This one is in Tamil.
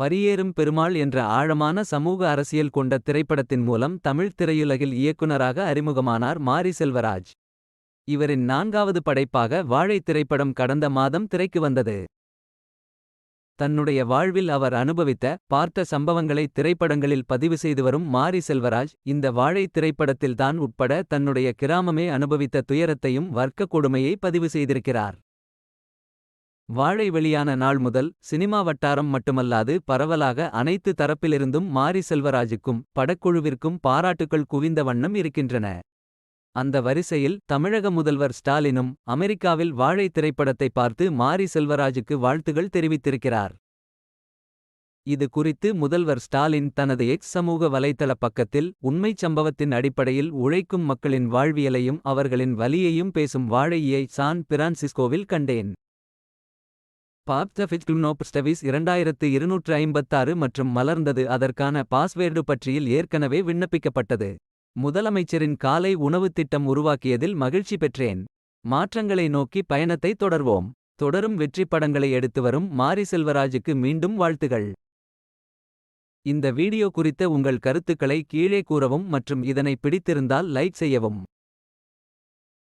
பரியேறும் பெருமாள் என்ற ஆழமான சமூக அரசியல் கொண்ட திரைப்படத்தின் மூலம் தமிழ் திரையுலகில் இயக்குனராக அறிமுகமானார் மாரி செல்வராஜ். இவரின் நான்காவது படைப்பாக வாழை திரைப்படம் கடந்த மாதம் திரைக்கு வந்தது. தன்னுடைய வாழ்வில் அவர் அனுபவித்த, பார்த்த சம்பவங்களை திரைப்படங்களில் பதிவு செய்து வரும் மாரி செல்வராஜ், இந்த வாழை திரைப்படத்தில்தான் உட்பட தன்னுடைய கிராமமே அனுபவித்த துயரத்தையும் வர்க்க கொடுமையை பதிவு செய்திருக்கிறார். வாழை வெளியான நாள் முதல் சினிமா வட்டாரம் மட்டுமல்லாது பரவலாக அனைத்து தரப்பிலிருந்தும் மாரி செல்வராஜுக்கும் படக்குழுவிற்கும் பாராட்டுக்கள் குவிந்த வண்ணம் இருக்கின்றன. அந்த வரிசையில் தமிழக முதல்வர் ஸ்டாலினும் அமெரிக்காவில் வாழை திரைப்படத்தை பார்த்து மாரி செல்வராஜுக்கு வாழ்த்துகள் தெரிவித்திருக்கிறார். இது குறித்து முதல்வர் ஸ்டாலின் தனது எக்ஸ் சமூக வலைதள பக்கத்தில் உண்மைச் சம்பவத்தின் அடிப்படையில் உழைக்கும் மக்களின் வாழ்வியலையும் அவர்களின் வலியையும் பேசும் வாழையை சான் பிரான்சிஸ்கோவில் கண்டேன். பாப்தஃபிட்குனோப்ஸ்டவிஸ் இரண்டாயிரத்து இருநூற்று ஐம்பத்தாறு மற்றும் மலர்ந்தது அதற்கான பாஸ்வேர்டு பற்றியில் ஏற்கனவே விண்ணப்பிக்கப்பட்டது. முதலமைச்சரின் காலை உணவுத் திட்டம் உருவாக்கியதில் மகிழ்ச்சி பெற்றேன். மாற்றங்களை நோக்கி பயணத்தை தொடர்வோம். தொடரும் வெற்றிப் படங்களை எடுத்து வரும் மாரி செல்வராஜுக்கு மீண்டும் வாழ்த்துகள். இந்த வீடியோ குறித்த உங்கள் கருத்துக்களை கீழே கூறவும் மற்றும் இதனை பிடித்திருந்தால் லைக் செய்யவும்.